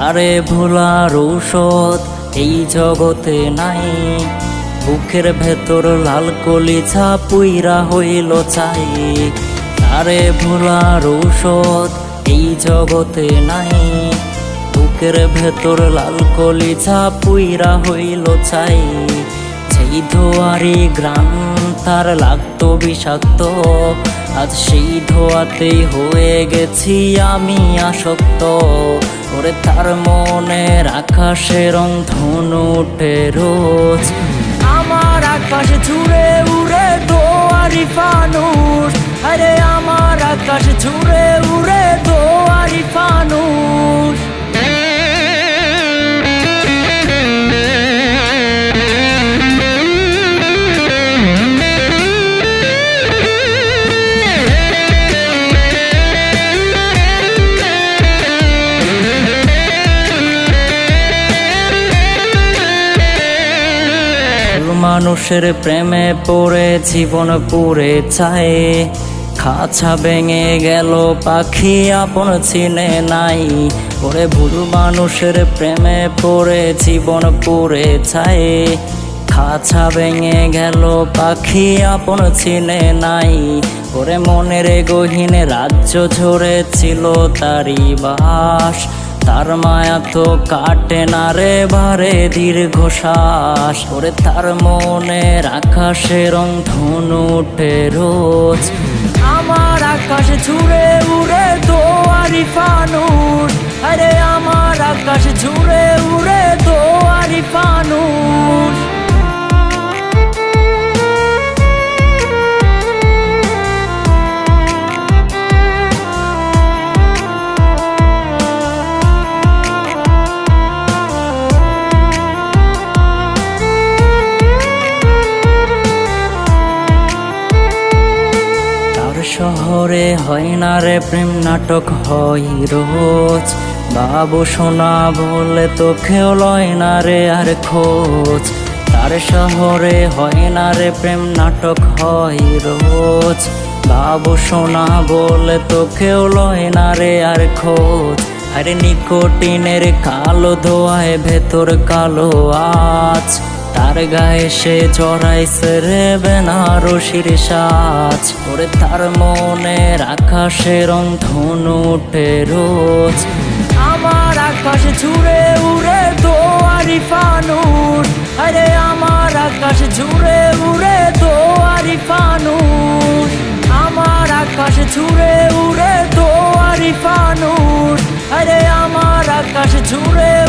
তারে ভোলার ঔষধ, এই জগতে নাই। বুকের ভেতর লাল কলিছা পুইরা হইল চাই তারে ভোলার ঔষধ, এই জগতে নাই। বুকের ভেতর লাল কলিছা পুইরা হইল চাই সেই ধোয়ারি গ্রাম তার লাগতো বিষাক্ত। আজ সেই ধোয়াতেই হয়ে গেছি আমি আসক্ত। ওরে তার মনের আকাশের ধনু উঠে রোজ। আমার আকাশে ছুড়ে উড়ে দোয়ারি ফানুষ। আরে আমার আকাশে ছুড়ে উড়ে দোয়ারি ফানুষ। মানুষের প্রেমে পড়ে, জীবন পুরে চায় খাঁচা ভেঙে গেল, পাখি আপন চিনে নাই। ওরে ভুল মানুষের প্রেমে পড়ে, জীবন পুরে চায় খাঁচা ভেঙে গেল, পাখি আপন চিনে নাই। ওরে মনের গহীন রাজ্য ঝরেছিল তারি বাস। তার মায়া তো কাটে না রে বারে দীর্ঘ শ্বাস ওরে তার মনের আকাশে রং ধনু উঠে রোজ। আমার আকাশে ছুড়ে উড়ে দোয়ারি ফানুষ আরে আমার আকাশে ছুড়ে উড়ে শহরে হয় না রে প্রেম নাটক, হয় রোজ। বাবু সোনা বলে তো খেও লয় না রে আর খোঁজ। তার শহরে হয় না রে প্রেম নাটক, হয় রোজ। বাবু সোনা বলে তো কেউ লয় না রে আর খোঁজ। আরে নিকোটিনের কালো ধোয়ায় ভেতর কালো আজ। তার গায়ে সে চড়াইছে রে বেনারসির সাজ। ওরে তার মনের আকাশে রং ধনু উঠে রোজ। আমার আকাশে ছুড়ে উড়ে দোয়ারি ফানুষ আরে আমার আকাশে ছুড়ে উড়ে দোয়ারি ফানুষ আমার আকাশে ছুড়ে উড়ে দোয়ারি ফানুষ আরে আমার আকাশে উড়ে